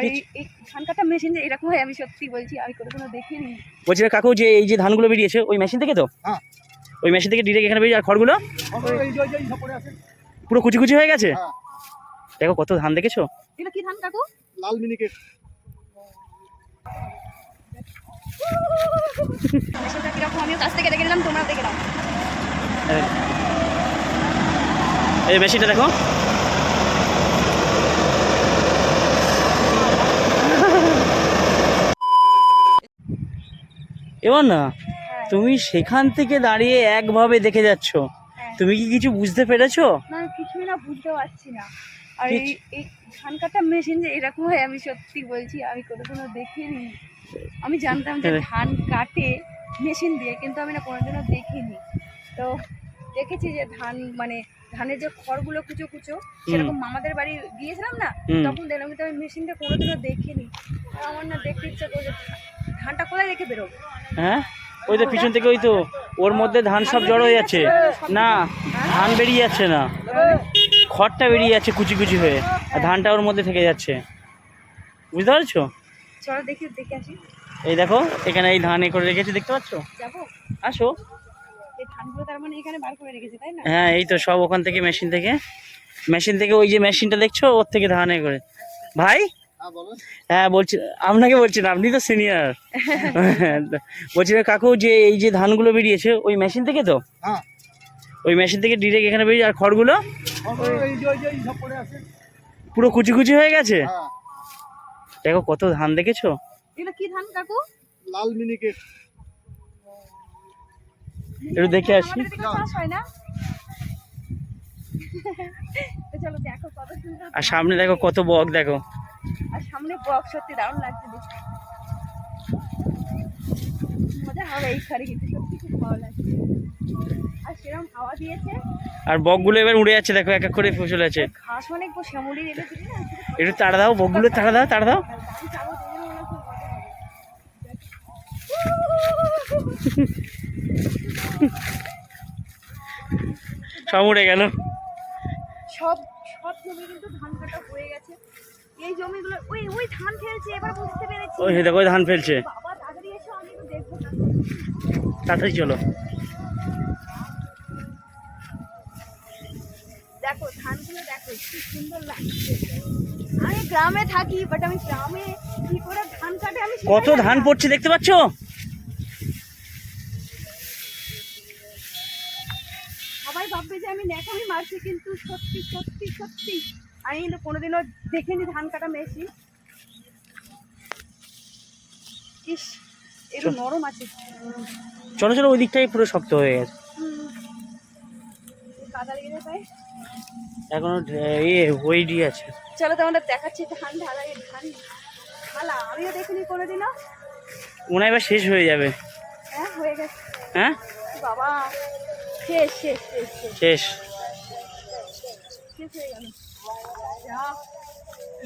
আর এই এই ধান কাটা মেশিন যে এরকম হয় আমি সত্যি বলছি আমি কোনো কোনো দেখিনি। বলছি কাকু যে এই যে ধানগুলো বেরিয়েছে ওই মেশিন থেকে তো? হ্যাঁ। ওই মেশিন থেকে ডিরেক্ট এখানে বেরিয়ে আর খড়গুলো। পুরো কুচি কুচি হয়ে গেছে? হ্যাঁ, দেখো কত ধান দেখেছ? এগুলো কি ধান কাকু? লাল মিনিকেট। মেশিনটা কীরকম? আমিও কাছ থেকে দেখে নিলাম তোমরা দেখে নাও। এই মেশিনটা দেখো। এবার না হ্যাঁ, তুমি সেখান থেকে দাঁড়িয়ে একভাবে দেখে যাচ্ছ। হ্যাঁ। তুমি কি কিছু বুঝতে পেরেছ? না কিছুই না বুঝতে পারছি না। আর এই ধান কাটা মেশিন যে এরকম হয় আমি সত্যি বলছি আমি কোনো কোনো দেখিনি। আমি জানতাম যে হ্যাঁ। ধান কাটে মেশিন দিয়ে কিন্তু আমি না কোনোদিনও দেখিনি। তো দেখেছি যে ধান মানে ধানের যে খড়গুলো কুচো কুচো সেরকম মামাদের বাড়ি গিয়েছিলাম না তখন দেখলাম কিন্তু আমি মেশিনটা কোনোদিনও দেখিনি। আর আমার না দেখতে ইচ্ছা করছে ধানটা কোথায় রেখে বেরোবো? হ্যাঁ? ওই তো পিছন থেকে ওই তো ওর মধ্যে ধান সব জড়ো হয়ে যাচ্ছে। না ধান বেরিয়ে যাচ্ছে না। খড়টা বেরিয়ে যাচ্ছে কুচি কুচি হয়ে আর ধানটা ওর মধ্যে থেকে যাচ্ছে। বুঝতে পারছ? এই দেখো এখানে এই ধান এ করে রেখেছে দেখতে পাচ্ছো? আসো। মানে হ্যাঁ এই তো সব ওখান থেকে মেশিন থেকে। মেশিন থেকে ওই যে মেশিনটা দেখছ ওর থেকে ধান এ করে। ভাই? হ্যাঁ হ্যাঁ বলছি আপনাকে বলছি না আপনি তো সিনিয়র বলছি না কাকু যে এই যে ধানগুলো বেরিয়েছে ওই মেশিন থেকে তো? হ্যাঁ। ওই মেশিন থেকে ডিরেক্ট এখানে বেরিয়ে আর খড়গুলো। পুরো কুচি কুচি হয়ে গেছে? হ্যাঁ, দেখো কত ধান দেখেছ? এগুলো কি ধান কাকু? লাল মিনিকেট। একটু দেখে আসি। আমাদের এদিকে চাষ হয় না? তো চলো দেখো কত সুন্দর আর সামনে দেখো কত বক দেখো। আর সামনে বক সত্যি দারুণ লাগছে দেখতে। মজা হবে এই খাড়ি কিন্তু সত্যি খুব ভালো লাগছে। আর সেরকম হাওয়া দিয়েছে। আর বকগুলো এবার উড়ে যাচ্ছে দেখো এক এক করে ফসল আছে। ঘাস অনেক শ্যামলি রেখেছিলি না একটু তাড়া দাও বকগুলো তাড়া দাও তাড়া দাও। সব উড়ে গেল। সব সব জমি কিন্তু ধান কাটা হয়ে গেছে। এই জমিগুলো ওই ওই ধান ফেলছে এবার বুঝতে পেরেছি। ওই দেখো ওই ধান ফেলছে। বাবা তাড়াতাড়ি এসো আমি তো দেখব। তাড়াতাড়ি চলো। দেখো ধানগুলো দেখো কি সুন্দর লাগছে। আমি গ্রামে থাকি বাট আমি গ্রামে কি করে ধান কাটে আমি কত ধান পড়ছে দেখতে পাচ্ছো? সবাই ভাববে যে আমি ন্যাকামি মারছি কিন্তু সত্যি সত্যি সত্যি। আমি কিন্তু কোনোদিনও দেখিনি ধান কাটা মেশিন। ইস একটু নরম আছে। চলো চলো ওই দিকটাই পুরো শক্ত হয়ে গেছে। কাদা লেগে যায় তাই। এখনও ইয়ে ওয়েডি আছে। চলো তোমাদের দেখাচ্ছি ধান ঢালা ধান। ঢালা আমিও দেখিনি কোনোদিনও। মনে এবার শেষ হয়ে যাবে। হ্যাঁ হয়ে গেছে। হ্যাঁ? বাবা শেষ শেষ শেষ। শেষ। শেষ হয়ে গেল।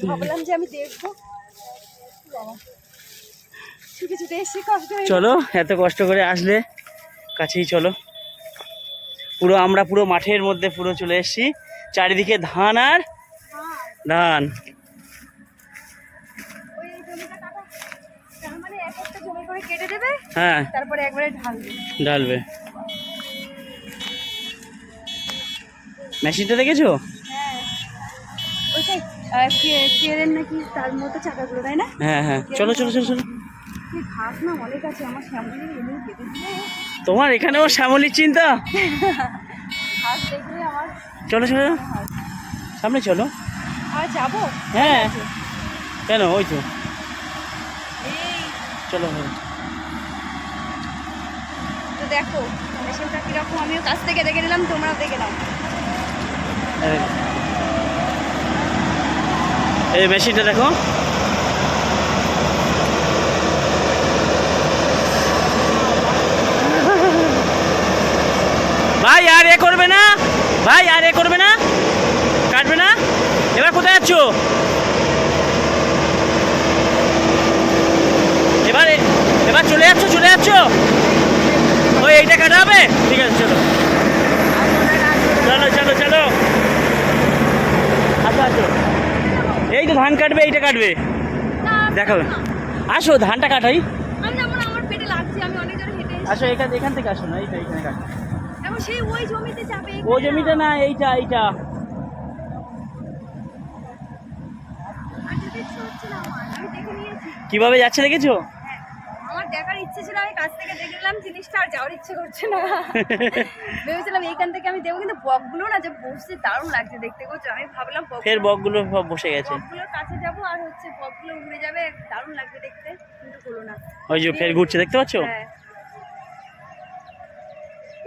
ভাবলাম যে আমি দেখব। ছুটে ছুটে এসে কষ্ট চলো এত কষ্ট করে আসলে কাছেই চলো। পুরো আমরা পুরো মাঠের মধ্যে পুরো চলে এসেছি। চারিদিকে ধান আর ধান। মানে হ্যাঁ। তারপরে একবারে ঢালবে। ডালবে মেশিনটা দেখেছ? ওইটাই কে- কেরেন নাকি তার মতো চাকাগুলো তাই না? হ্যাঁ হ্যাঁ। চলো চলো চলো চলো। ঘাস না অনেক আছে আমার শ্যামলি এমনি তোমার এখানেও শ্যামলির চিন্তা? ঘাস দেখলে আমার চলো চলো। সামনে চলো। আর যাব? হ্যাঁ। কেন? ওই তো। চলো হ্যাঁ। তো দেখো মেশিনটা কীরকম আমিও কাছ থেকে দেখে নিলাম তোমরাও দেখে নাও। এই মেশিনটা দেখো। ভাই আর এ করবে না। ভাই আর এ করবে না। কাটবে না। এবার কোথায় যাচ্ছ? এবার এবার চলে যাচ্ছ চলে যাচ্ছ? ওই এইটা কাটা হবে? ঠিক আছে, চলো চলো চলো আচ্ছা আচ্ছা এই তো ধান কাটবে এইটা কাটবে। দেখো আসো ধানটা কাটাই আমি না আমার পেটে লাগছে আমি অনেক জোরে হেঁটে আসো এখান এখান থেকে আসো না এইটা এখানে কাটো। সেই ওই জমিতে যাবে ও জমিটা না এইটা এইটা। কীভাবে যাচ্ছে দেখেছ? দেখার ইচ্ছে ছিল আমি কাছ থেকে দেখে দেখলাম জিনিসটা আর যাওয়ার ইচ্ছে করছে না। ভেবেছিলাম এইখান থেকে আমি দেবো কিন্তু বকগুলো না যে বসছে দারুণ লাগছে দেখতে করছ আমি ভাবলাম বক ফের বকগুলো সব বসে গেছে। বকগুলোর কাছে যাব আর হচ্ছে বকগুলো উড়ে যাবে দারুণ লাগবে দেখতে কিন্তু হলো না। ওই যে ফের ঘুরছে দেখতে পাচ্ছো? হ্যাঁ।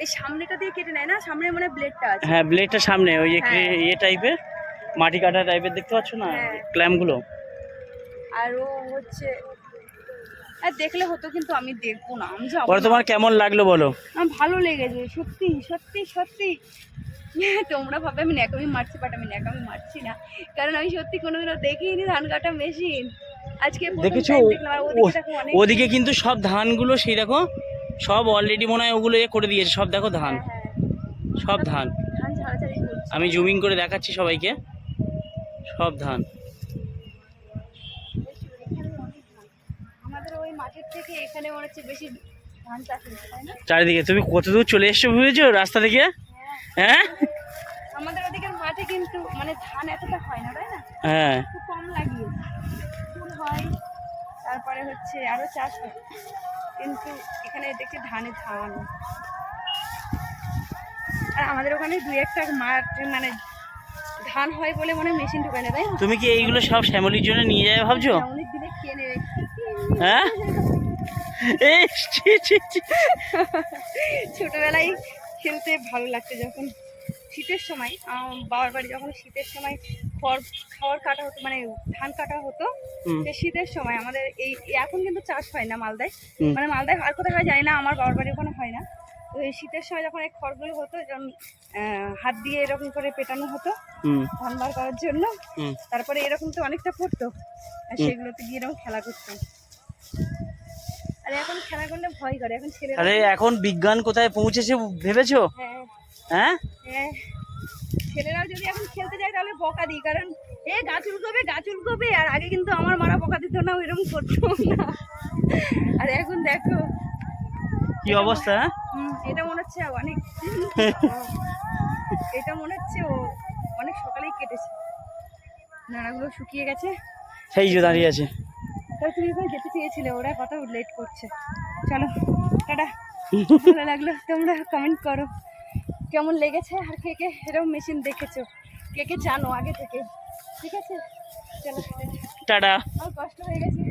এই সামনেটা দিয়ে কেটে নেয় না? সামনে মানে ব্লেডটা আছে। হ্যাঁ ব্লেডটা সামনে ওই যে হ্যাঁ। ইয়ে টাইপের মাটি কাটা টাইপের দেখতে পাচ্ছ না। ক্ল্যাম্পগুলো আর ও হচ্ছে দেখলে হতো কিন্তু আমি দেখব না। আমি পরে তোমার কেমন লাগল বলো? ভালো লেগেছে সত্যি সত্যি সত্যি। তোমরা ভাবে আমি ন্যাকামি মারছি বাট আমি ন্যাকামি মারছি না। কারণ আমি সত্যি কোনোদিনও দেখিনি ধান কাটা মেশিন আজকে দেখেছ? ওদিকে কিন্তু সব ধানগুলো সেই দেখো সব অলরেডি মনে হয় ওগুলো এ করে দিয়েছে সব দেখো ধান। হ্যাঁ, হ্যাঁ। সব ধান। আমি জুমিং করে দেখাচ্ছি সবাইকে। সব ধান আমাদের ওই মাঠের থেকে এখানে মনে হচ্ছে বেশি ধান চাষ তাই না? চারিদিকে। তুমি কত দূর চলে এসছো ভেবেছো রাস্তা থেকে? হ্যাঁ। আমাদের ওদিকের মাঠে কিন্তু মানে ধান এতটা হয় না তাই না? হ্যাঁ। খুব কম লাগিয়ে ফুল হয় তারপরে হচ্ছে আরও চাষ হয়। কিন্তু এখানে দেখছি ধানে ধান। আর আমাদের ওখানে দুই একটা মাঠ মানে ধান হয় বলে মনে মেশিন ঢুকায় না তাই তুমি কি এইগুলো সব শ্যামলির জন্য নিয়ে যাবে ভাবছ? অনেক দিনে কে নেবে হ্যাঁ। ছোটবেলায় খেলতে ভালো লাগতো যখন শীতের সময় বাবার বাড়ি যখন শীতের সময় খড় খাওয়ার কাটা হতো মানে ধান কাটা হতো সে শীতের সময় আমাদের এই এখন কিন্তু চাষ হয় না মালদায়। মানে মালদায় আর কোথায় হয় জানি না আমার বাবার বাড়ি ওখানে হয় না। তো এই শীতের সময় যখন এই খড়গুলো হতো যখন আহ, হাত দিয়ে এরকম করে পেটানো হতো ধান বার করার জন্য তারপরে এরকম তো অনেকটা পড়তো আর সেগুলোতে গিয়ে এরকম খেলা করতাম। আর এখন খেলা করলে ভয় করে এখন ছেলে আরে এখন বিজ্ঞান কোথায় পৌঁছেছে ভেবেছো? হ্যাঁ। হ্যাঁ? হ্যাঁ। ছেলেরাও যদি এখন খেলতে যায় তাহলে বকা দিই কারণ এ গাছ উলকবে গাছ উলকবে আর আগে কিন্তু আমার মারা বকা দিত না ওইরকম করতো না। আর এখন দেখো। কি অবস্থা হ্যাঁ? এটা মনে হচ্ছে অনেক এটা মনে হচ্ছে ও অনেক সকালেই কেটেছে। নাড়াগুলো শুকিয়ে গেছে। সেই যে দাঁড়িয়ে আছে। তাহলে তুমি ওখানে যেতে চেয়েছিলে ওরা কত লেট করছে। চলো টাটা। ভালো লাগল তোমরা কমেন্ট করো। কেমন লেগেছে? আর কে কে? এরকম মেশিন দেখেছ? কে কে জানো আগে থেকে? ঠিক আছে? চলো। টাটা। আমার কষ্ট হয়ে গেছে।